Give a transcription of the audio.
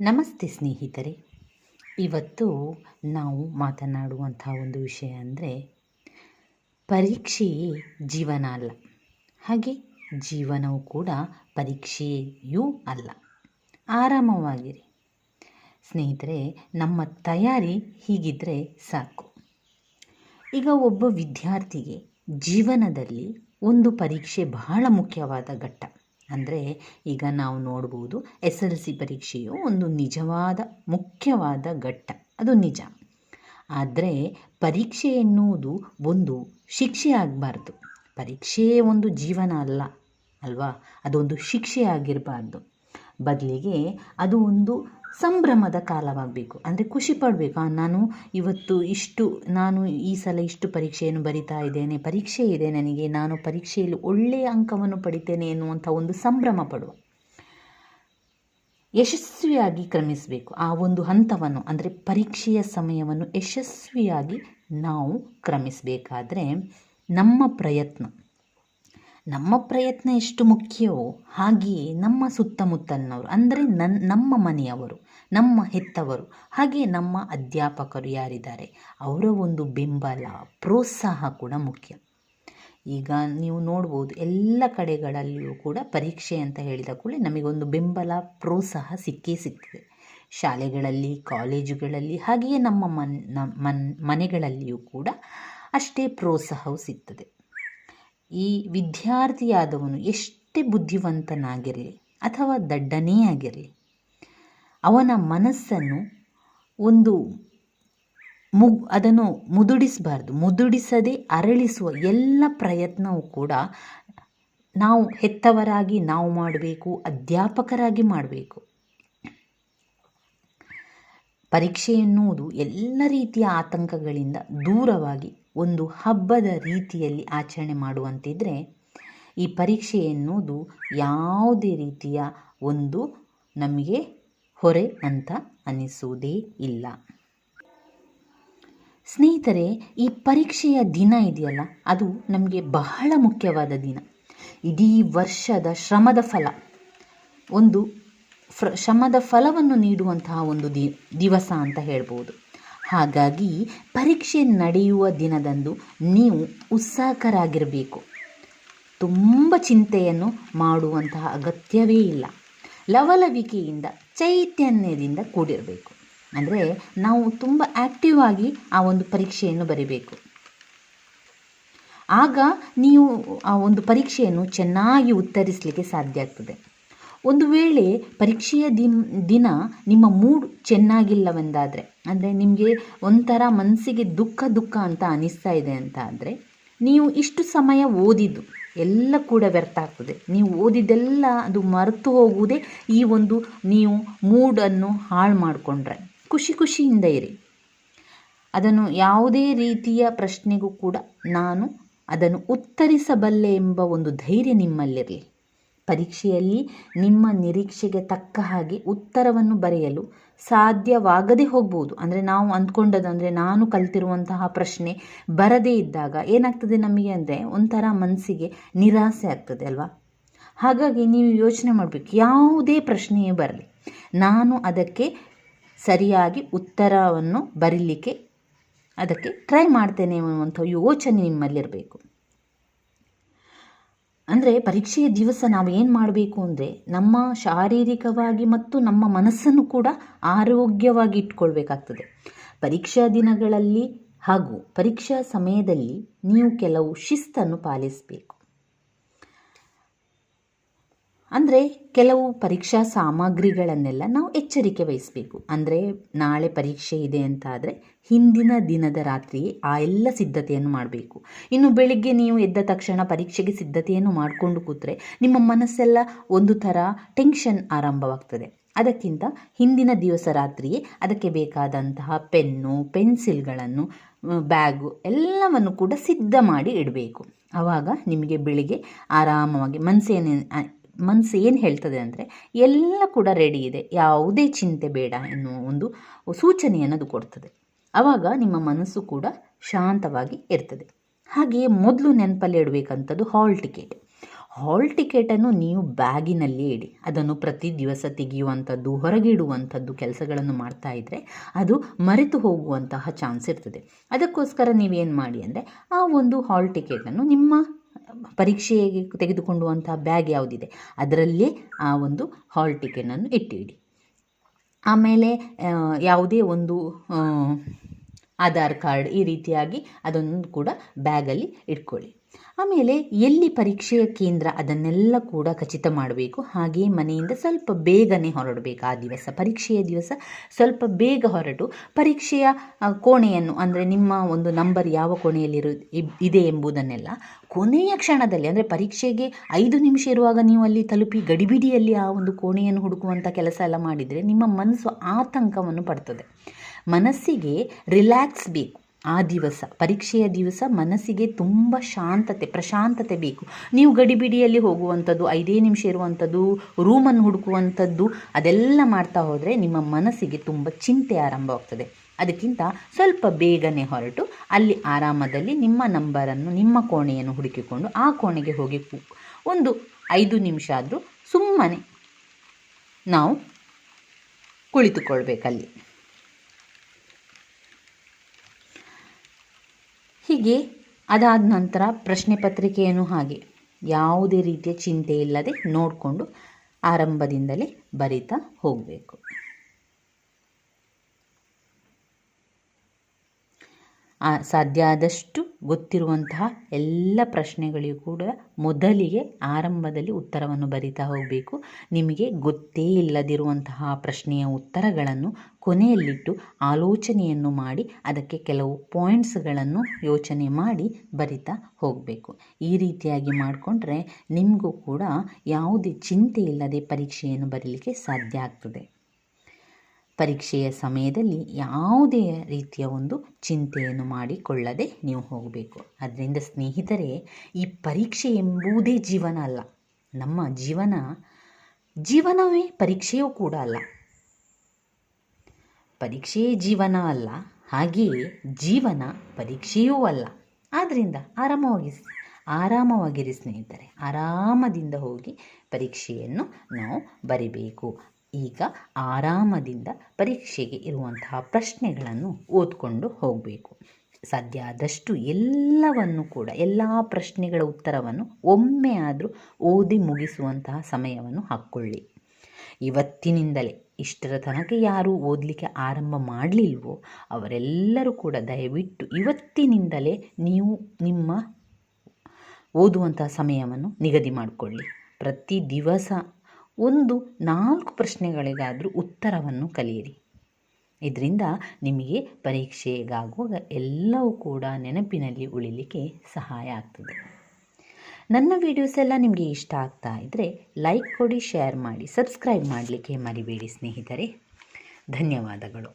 ನಮಸ್ತೆ ಸ್ನೇಹಿತರೆ. ಇವತ್ತು ನಾವು ಮಾತನಾಡುವಂಥ ಒಂದು ವಿಷಯ ಅಂದರೆ ಪರೀಕ್ಷೆಯೇ ಜೀವನ ಅಲ್ಲ. ಹಾಗೆ ಜೀವನವು ಕೂಡ ಪರೀಕ್ಷೆಯೂ ಅಲ್ಲ. ಆರಾಮವಾಗಿರಿ. ಸ್ನೇಹಿತರೆ, ನಮ್ಮ ತಯಾರಿ ಹೀಗಿದ್ದರೆ ಸಾಕು. ಈಗ ಒಬ್ಬ ವಿದ್ಯಾರ್ಥಿಗೆ ಜೀವನದಲ್ಲಿ ಒಂದು ಪರೀಕ್ಷೆ ಬಹಳ ಮುಖ್ಯವಾದ ಘಟ್ಟ. ಅಂದರೆ ಈಗ ನಾವು ನೋಡ್ಬೋದು ಎಸ್ ಎಲ್ ಸಿ ಪರೀಕ್ಷೆಯು ಒಂದು ನಿಜವಾದ, ಮುಖ್ಯವಾದ ಘಟ್ಟ. ಅದು ನಿಜ. ಆದರೆ ಪರೀಕ್ಷೆ ಎನ್ನುವುದು ಒಂದು ಶಿಕ್ಷೆ ಆಗಬಾರ್ದು. ಪರೀಕ್ಷೆಯೇ ಒಂದು ಜೀವನ ಅಲ್ಲ, ಅಲ್ವಾ? ಅದೊಂದು ಶಿಕ್ಷೆ ಆಗಿರಬಾರ್ದು. ಬದಲಿಗೆ ಅದು ಒಂದು ಸಂಭ್ರಮದ ಕಾಲವಾಗಬೇಕು. ಅಂದರೆ ಖುಷಿ ಪಡಬೇಕು. ನಾನು ಇವತ್ತು ಇಷ್ಟು, ನಾನು ಈ ಸಲ ಇಷ್ಟು ಪರೀಕ್ಷೆಯನ್ನು ಬರಿತಾ ಇದ್ದೇನೆ, ಪರೀಕ್ಷೆ ಇದೆ ನನಗೆ, ನಾನು ಪರೀಕ್ಷೆಯಲ್ಲಿ ಒಳ್ಳೆಯ ಅಂಕವನ್ನು ಪಡಿತೇನೆ ಎನ್ನುವಂಥ ಒಂದು ಸಂಭ್ರಮ ಪಡುವ. ಯಶಸ್ವಿಯಾಗಿ ಕ್ರಮಿಸಬೇಕು. ಆ ಒಂದು ಹಂತವನ್ನು, ಅಂದರೆ ಪರೀಕ್ಷೆಯ ಸಮಯವನ್ನು ಯಶಸ್ವಿಯಾಗಿ ನಾವು ಕ್ರಮಿಸಬೇಕಾದ್ರೆ ನಮ್ಮ ಪ್ರಯತ್ನ. ನಮ್ಮ ಪ್ರಯತ್ನ ಎಷ್ಟು ಮುಖ್ಯವೋ ಹಾಗೆಯೇ ನಮ್ಮ ಸುತ್ತಮುತ್ತಲಿನವರು, ಅಂದರೆ ನನ್ನ ನಮ್ಮ ಮನೆಯವರು, ನಮ್ಮ ಹೆತ್ತವರು, ಹಾಗೆ ನಮ್ಮ ಅಧ್ಯಾಪಕರು ಯಾರಿದ್ದಾರೆ? ಅವರ ಒಂದು ಬೆಂಬಲ, ಪ್ರೋತ್ಸಾಹ ಕೂಡ ಮುಖ್ಯ. ಈಗ ನೀವು ನೋಡ್ಬೋದು, ಎಲ್ಲ ಕಡೆಗಳಲ್ಲಿಯೂ ಕೂಡ ಪರೀಕ್ಷೆ ಅಂತ ಹೇಳಿದ ಕೂಡಲೇ ನಮಗೊಂದು ಬೆಂಬಲ, ಪ್ರೋತ್ಸಾಹ ಸಿಕ್ಕೇ ಸಿಗ್ತದೆ ಶಾಲೆಗಳಲ್ಲಿ, ಕಾಲೇಜುಗಳಲ್ಲಿ, ಹಾಗೆಯೇ ನಮ್ಮ ಮನ್ ಮನ್, ಮನೆಗಳಲ್ಲಿಯೂ ಕೂಡ ಅಷ್ಟೇ ಪ್ರೋತ್ಸಾಹವು ಸಿಗ್ತದೆ. ಈ ವಿದ್ಯಾರ್ಥಿಯಾದವನು ಎಷ್ಟೇ ಬುದ್ಧಿವಂತನಾಗಿರಲಿ ಅಥವಾ ದಡ್ಡನೇ ಆಗಿರಲಿ, ಅವನ ಮನಸ್ಸನ್ನು ಒಂದು ಮು, ಅದನ್ನು ಮುದುಡಿಸಬಾರ್ದು. ಮುದುಡಿಸದೆ ಅರಳಿಸುವ ಎಲ್ಲ ಪ್ರಯತ್ನವೂ ಕೂಡ ನಾವು ಹೆತ್ತವರಾಗಿ ನಾವು ಮಾಡಬೇಕು, ಅಧ್ಯಾಪಕರಾಗಿ ಮಾಡಬೇಕು. ಪರೀಕ್ಷೆ ಎನ್ನುವುದು ಎಲ್ಲ ರೀತಿಯ ಆತಂಕಗಳಿಂದ ದೂರವಾಗಿ ಒಂದು ಹಬ್ಬದ ರೀತಿಯಲ್ಲಿ ಆಚರಣೆ ಮಾಡುವಂತಿದ್ದರೆ ಈ ಪರೀಕ್ಷೆ ಎನ್ನುವುದು ಯಾವುದೇ ರೀತಿಯ ಒಂದು ನಮಗೆ ಹೊರೆ ಅಂತ ಅನಿಸುವುದೇ ಇಲ್ಲ. ಸ್ನೇಹಿತರೆ, ಈ ಪರೀಕ್ಷೆಯ ದಿನ ಇದೆಯಲ್ಲ, ಅದು ನಮಗೆ ಬಹಳ ಮುಖ್ಯವಾದ ದಿನ. ಇಡೀ ವರ್ಷದ ಶ್ರಮದ ಫಲ, ಒಂದು ಫ್ರ, ಶ್ರಮದ ಫಲವನ್ನು ನೀಡುವಂತಹ ಒಂದು ದಿ, ದಿವಸ ಅಂತ ಹೇಳ್ಬೋದು. ಹಾಗಾಗಿ ಪರೀಕ್ಷೆ ನಡೆಯುವ ದಿನದಂದು ನೀವು ಉತ್ಸಾಹಕರಾಗಿರಬೇಕು. ತುಂಬ ಚಿಂತೆಯನ್ನು ಮಾಡುವಂತಹ ಅಗತ್ಯವೇ ಇಲ್ಲ. ಲವಲವಿಕೆಯಿಂದ, ಚೈತನ್ಯದಿಂದ ಕೂಡಿರಬೇಕು. ಅಂದರೆ ನಾವು ತುಂಬ ಆ್ಯಕ್ಟಿವ್ ಆಗಿ ಆ ಒಂದು ಪರೀಕ್ಷೆಯನ್ನು ಬರೀಬೇಕು. ಆಗ ನೀವು ಆ ಒಂದು ಪರೀಕ್ಷೆಯನ್ನು ಚೆನ್ನಾಗಿ ಉತ್ತರಿಸಲಿಕ್ಕೆ ಸಾಧ್ಯ ಆಗ್ತದೆ. ಒಂದು ವೇಳೆ ಪರೀಕ್ಷೆಯ ದಿನ ದಿನ ನಿಮ್ಮ ಮೂಡ್ ಚೆನ್ನಾಗಿಲ್ಲವೆಂದಾದರೆ, ಅಂದರೆ ನಿಮಗೆ ಒಂಥರ ಮನಸ್ಸಿಗೆ ದುಃಖ ದುಃಖ ಅಂತ ಅನಿಸ್ತಾ ಇದೆ ಅಂತ ಆದರೆ ನೀವು ಇಷ್ಟು ಸಮಯ ಓದಿದ್ದು ಎಲ್ಲ ಕೂಡ ವ್ಯರ್ಥ ಆಗ್ತದೆ. ನೀವು ಓದಿದ್ದೆಲ್ಲ ಅದು ಮರೆತು ಹೋಗುವುದೇ ಈ ಒಂದು ನೀವು ಮೂಡನ್ನು ಹಾಳು ಮಾಡಿಕೊಂಡ್ರೆ. ಖುಷಿ ಖುಷಿಯಿಂದ ಇರಿ. ಅದನ್ನು ಯಾವುದೇ ರೀತಿಯ ಪ್ರಶ್ನೆಗೂ ಕೂಡ ನಾನು ಅದನ್ನು ಉತ್ತರಿಸಬಲ್ಲೆ ಎಂಬ ಒಂದು ಧೈರ್ಯ ನಿಮ್ಮಲ್ಲಿರಲಿ. ಪರೀಕ್ಷೆಯಲ್ಲಿ ನಿಮ್ಮ ನಿರೀಕ್ಷೆಗೆ ತಕ್ಕ ಹಾಗೆ ಉತ್ತರವನ್ನು ಬರೆಯಲು ಸಾಧ್ಯವಾಗದೇ ಹೋಗ್ಬೋದು. ಅಂದರೆ ನಾವು ಅಂದ್ಕೊಂಡದ್ದು ಅಂದರೆ ನಾನು ಕಲ್ತಿರುವಂತಹ ಪ್ರಶ್ನೆ ಬರದೇ ಇದ್ದಾಗ ಏನಾಗ್ತದೆ ನಮಗೆ ಅಂದರೆ ಒಂಥರ ಮನಸ್ಸಿಗೆ ನಿರಾಸೆ ಆಗ್ತದೆ ಅಲ್ವಾ? ಹಾಗಾಗಿ ನೀವು ಯೋಚನೆ ಮಾಡಬೇಕು, ಯಾವುದೇ ಪ್ರಶ್ನೆಯೇ ಬರಲಿ, ನಾನು ಅದಕ್ಕೆ ಸರಿಯಾಗಿ ಉತ್ತರವನ್ನು ಬರೀಲಿಕ್ಕೆ ಅದಕ್ಕೆ ಟ್ರೈ ಮಾಡ್ತೇನೆ ಅನ್ನುವಂಥ ಯೋಚನೆ ನಿಮ್ಮಲ್ಲಿರಬೇಕು. ಅಂದರೆ ಪರೀಕ್ಷೆಯ ದಿವಸ ನಾವು ಏನು ಮಾಡಬೇಕು ಅಂದರೆ ನಮ್ಮ ಶಾರೀರಿಕವಾಗಿ ಮತ್ತು ನಮ್ಮ ಮನಸ್ಸನ್ನು ಕೂಡ ಆರೋಗ್ಯವಾಗಿ ಇಟ್ಕೊಳ್ಬೇಕಾಗ್ತದೆ. ಪರೀಕ್ಷಾ ದಿನಗಳಲ್ಲಿ ಹಾಗೂ ಪರೀಕ್ಷಾ ಸಮಯದಲ್ಲಿ ನೀವು ಕೆಲವು ಶಿಸ್ತನ್ನು ಪಾಲಿಸಬೇಕು. ಅಂದರೆ ಕೆಲವು ಪರೀಕ್ಷಾ ಸಾಮಗ್ರಿಗಳನ್ನೆಲ್ಲ ನಾವು ಎಚ್ಚರಿಕೆ ವಹಿಸಬೇಕು. ಅಂದರೆ ನಾಳೆ ಪರೀಕ್ಷೆ ಇದೆ ಅಂತ ಆದರೆ ಹಿಂದಿನ ದಿನದ ರಾತ್ರಿ ಆ ಎಲ್ಲ ಸಿದ್ಧತೆಯನ್ನು ಮಾಡಬೇಕು. ಇನ್ನು ಬೆಳಿಗ್ಗೆ ನೀವು ಎದ್ದ ತಕ್ಷಣ ಪರೀಕ್ಷೆಗೆ ಸಿದ್ಧತೆಯನ್ನು ಮಾಡಿಕೊಂಡು ಕೂತ್ರೆ ನಿಮ್ಮ ಮನಸ್ಸೆಲ್ಲ ಒಂದು ಥರ ಟೆನ್ಷನ್ ಆರಂಭವಾಗ್ತದೆ. ಅದಕ್ಕಿಂತ ಹಿಂದಿನ ದಿವಸ ರಾತ್ರಿಯೇ ಅದಕ್ಕೆ ಬೇಕಾದಂತಹ ಪೆನ್ನು, ಪೆನ್ಸಿಲ್ಗಳನ್ನು ಬ್ಯಾಗು ಎಲ್ಲವನ್ನು ಕೂಡ ಸಿದ್ಧ ಮಾಡಿ ಇಡಬೇಕು. ಆವಾಗ ನಿಮಗೆ ಬೆಳಿಗ್ಗೆ ಆರಾಮವಾಗಿ ಮನಸ್ಸೇನೆ ಮನಸ್ಸು ಏನು ಹೇಳ್ತದೆ ಅಂದರೆ ಎಲ್ಲ ಕೂಡ ರೆಡಿ ಇದೆ. ಯಾವುದೇ ಚಿಂತೆ ಬೇಡ ಎನ್ನುವ ಒಂದು ಸೂಚನೆ ಅದು ಕೊಡ್ತದೆ. ಆವಾಗ ನಿಮ್ಮ ಮನಸ್ಸು ಕೂಡ ಶಾಂತವಾಗಿ ಇರ್ತದೆ. ಹಾಗೆಯೇ ಮೊದಲು ನೆನಪಲ್ಲಿ ಇಡಬೇಕಂಥದ್ದು ಹಾಲ್ ಟಿಕೆಟ್ ಹಾಲ್ ಟಿಕೆಟನ್ನು ನೀವು ಬ್ಯಾಗಿನಲ್ಲಿ ಇಡಿ. ಅದನ್ನು ಪ್ರತಿ ದಿವಸ ತೆಗೆಯುವಂಥದ್ದು ಹೊರಗೆ ಇಡುವಂಥದ್ದು ಕೆಲಸಗಳನ್ನು ಮಾಡ್ತಾ ಇದ್ದರೆ ಅದು ಮರೆತು ಹೋಗುವಂತಹ ಚಾನ್ಸ್ ಇರ್ತದೆ. ಅದಕ್ಕೋಸ್ಕರ ನೀವೇನು ಮಾಡಿ ಅಂದರೆ ಆ ಒಂದು ಹಾಲ್ ಟಿಕೆಟನ್ನು ನಿಮ್ಮ ಪರೀಕ್ಷೆಗೆ ತೆಗೆದುಕೊಂಡುವಂತಹ ಬ್ಯಾಗ್ ಯಾವುದಿದೆ? ಅದರಲ್ಲೇ ಆ ಒಂದು ಹಾಲ್ ಟಿಕೆಟನ್ನು ಇಟ್ಟಿಡಿ. ಆಮೇಲೆ ಯಾವುದೇ ಒಂದು ಆಧಾರ್ ಕಾರ್ಡ್ ಈ ರೀತಿಯಾಗಿ ಅದನ್ನು ಕೂಡ ಬ್ಯಾಗಲ್ಲಿ ಇಟ್ಕೊಳ್ಳಿ. ಆಮೇಲೆ ಎಲ್ಲಿ ಪರೀಕ್ಷೆಯ ಕೇಂದ್ರ ಅದನ್ನೆಲ್ಲ ಕೂಡ ಖಚಿತ ಮಾಡಬೇಕು. ಹಾಗೆ ಮನೆಯಿಂದ ಸ್ವಲ್ಪ ಬೇಗನೆ ಹೊರಡಬೇಕು. ಆ ದಿವಸ ಪರೀಕ್ಷೆಯ ದಿವಸ ಸ್ವಲ್ಪ ಬೇಗ ಹೊರಟು ಪರೀಕ್ಷೆಯ ಕೋಣೆಯನ್ನು ಅಂದರೆ ನಿಮ್ಮ ಒಂದು ನಂಬರ್ ಯಾವ ಕೋಣೆಯಲ್ಲಿರು ಇದೆ ಎಂಬುದನ್ನೆಲ್ಲ ಕೊನೆಯ ಕ್ಷಣದಲ್ಲಿ ಅಂದರೆ ಪರೀಕ್ಷೆಗೆ ಐದು ನಿಮಿಷ ಇರುವಾಗ ನೀವು ಅಲ್ಲಿ ತಲುಪಿ ಗಡಿಬಿಡಿಯಲ್ಲಿ ಆ ಒಂದು ಕೋಣೆಯನ್ನು ಹುಡುಕುವಂಥ ಕೆಲಸ ಎಲ್ಲ ಮಾಡಿದರೆ ನಿಮ್ಮ ಮನಸ್ಸು ಆತಂಕವನ್ನು ಪಡ್ತದೆ. ಮನಸ್ಸಿಗೆ ರಿಲ್ಯಾಕ್ಸ್ ಬೇಕು. ಆ ದಿವಸ, ಪರೀಕ್ಷೆಯ ದಿವಸ ಮನಸ್ಸಿಗೆ ತುಂಬ ಶಾಂತತೆ, ಪ್ರಶಾಂತತೆ ಬೇಕು. ನೀವು ಗಡಿಬಿಡಿಯಲ್ಲಿ ಹೋಗುವಂಥದ್ದು, ಐದೇ ನಿಮಿಷ ಇರುವಂಥದ್ದು, ರೂಮನ್ನು ಹುಡುಕುವಂಥದ್ದು, ಅದೆಲ್ಲ ಮಾಡ್ತಾ ಹೋದರೆ ನಿಮ್ಮ ಮನಸ್ಸಿಗೆ ತುಂಬ ಚಿಂತೆ ಆರಂಭವಾಗ್ತದೆ ಅದಕ್ಕಿಂತ ಸ್ವಲ್ಪ ಬೇಗನೆ ಹೊರಟು ಅಲ್ಲಿ ಆರಾಮದಲ್ಲಿ ನಿಮ್ಮ ನಂಬರನ್ನು, ನಿಮ್ಮ ಕೋಣೆಯನ್ನು ಹುಡುಕಿಕೊಂಡು ಆ ಕೋಣೆಗೆ ಹೋಗಿ ಒಂದು ಐದು ನಿಮಿಷ ಆದರೂ ಸುಮ್ಮನೆ ನಾವು ಕುಳಿತುಕೊಳ್ಬೇಕಲ್ಲಿ. ಹೀಗೆ ಅದಾದ ನಂತರ ಪ್ರಶ್ನೆ ಪತ್ರಿಕೆಯನ್ನು ಹಾಗೆ ಯಾವುದೇ ರೀತಿಯ ಚಿಂತೆ ಇಲ್ಲದೆ ನೋಡಿಕೊಂಡು ಆರಂಭದಿಂದಲೇ ಬರಿತಾ ಹೋಗಬೇಕು. ಸಾಧ್ಯ ಆದಷ್ಟು ಗೊತ್ತಿರುವಂತಹ ಎಲ್ಲ ಪ್ರಶ್ನೆಗಳಿಗೂ ಕೂಡ ಮೊದಲಿಗೆ ಆರಂಭದಲ್ಲಿ ಉತ್ತರವನ್ನು ಬರಿತಾ ಹೋಗಬೇಕು. ನಿಮಗೆ ಗೊತ್ತೇ ಇಲ್ಲದಿರುವಂತಹ ಪ್ರಶ್ನೆಯ ಉತ್ತರಗಳನ್ನು ಕೊನೆಯಲ್ಲಿಟ್ಟು ಆಲೋಚನೆಯನ್ನು ಮಾಡಿ, ಅದಕ್ಕೆ ಕೆಲವು ಪಾಯಿಂಟ್ಸ್ಗಳನ್ನು ಯೋಚನೆ ಮಾಡಿ ಬರಿತಾ ಹೋಗಬೇಕು. ಈ ರೀತಿಯಾಗಿ ಮಾಡಿಕೊಂಡ್ರೆ ನಿಮಗೂ ಕೂಡ ಯಾವುದೇ ಚಿಂತೆ ಇಲ್ಲದೆ ಪರೀಕ್ಷೆಯನ್ನು ಬರೀಲಿಕ್ಕೆ ಸಾಧ್ಯ ಆಗ್ತದೆ. ಪರೀಕ್ಷೆಯ ಸಮಯದಲ್ಲಿ ಯಾವುದೇ ರೀತಿಯ ಒಂದು ಚಿಂತೆಯನ್ನು ಮಾಡಿಕೊಳ್ಳದೆ ನೀವು ಹೋಗಬೇಕು. ಅದರಿಂದ ಸ್ನೇಹಿತರೆ, ಈ ಪರೀಕ್ಷೆ ಎಂಬುದೇ ಜೀವನ ಅಲ್ಲ. ನಮ್ಮ ಜೀವನ, ಜೀವನವೇ ಪರೀಕ್ಷೆಯೂ ಕೂಡ ಅಲ್ಲ. ಪರೀಕ್ಷೆಯೇ ಜೀವನ ಅಲ್ಲ. ಹಾಗೆಯೇ ಜೀವನ ಪರೀಕ್ಷೆಯೂ ಅಲ್ಲ. ಆದ್ದರಿಂದ ಆರಾಮವಾಗಿ ಆರಾಮವಾಗಿರಿ ಸ್ನೇಹಿತರೆ. ಆರಾಮದಿಂದ ಹೋಗಿ ಪರೀಕ್ಷೆಯನ್ನು ನಾವು ಬರಿಬೇಕು. ಈಗ ಆರಾಮದಿಂದ ಪರೀಕ್ಷೆಗೆ ಇರುವಂತಹ ಪ್ರಶ್ನೆಗಳನ್ನು ಓದ್ಕೊಂಡು ಹೋಗಬೇಕು. ಸಾಧ್ಯ ಆದಷ್ಟು ಎಲ್ಲವನ್ನು ಕೂಡ, ಎಲ್ಲ ಪ್ರಶ್ನೆಗಳ ಉತ್ತರವನ್ನು ಒಮ್ಮೆ ಆದರೂ ಓದಿ ಮುಗಿಸುವಂತಹ ಸಮಯವನ್ನು ಹಾಕ್ಕೊಳ್ಳಿ. ಇವತ್ತಿನಿಂದಲೇ ಇಷ್ಟರ ತನಕ ಯಾರು ಓದಲಿಕ್ಕೆ ಆರಂಭ ಮಾಡಲಿಲ್ವೋ ಅವರೆಲ್ಲರೂ ಕೂಡ ದಯವಿಟ್ಟು ಇವತ್ತಿನಿಂದಲೇ ನೀವು ನಿಮ್ಮ ಓದುವಂತಹ ಸಮಯವನ್ನು ನಿಗದಿ ಮಾಡಿಕೊಳ್ಳಿ. ಪ್ರತಿ ದಿವಸ ಒಂದು ನಾಲ್ಕು ಪ್ರಶ್ನೆಗಳಿಗಾದರೂ ಉತ್ತರವನ್ನು ಕಲಿಯಿರಿ. ಇದರಿಂದ ನಿಮಗೆ ಪರೀಕ್ಷೆಗಾಗುವಾಗ ಎಲ್ಲವೂ ಕೂಡ ನೆನಪಿನಲ್ಲಿ ಉಳಿಲಿಕ್ಕೆ ಸಹಾಯ ಆಗ್ತದೆ. ನನ್ನ ವೀಡಿಯೋಸ್ ಎಲ್ಲ ನಿಮಗೆ ಇಷ್ಟ ಆಗ್ತಾ ಇದ್ದರೆ ಲೈಕ್ ಕೊಡಿ ಶೇರ್ ಮಾಡಿ ಸಬ್ಸ್ಕ್ರೈಬ್ ಮಾಡಲಿಕ್ಕೆ ಮರಿಬೇಡಿ ಸ್ನೇಹಿತರೆ. ಧನ್ಯವಾದಗಳು.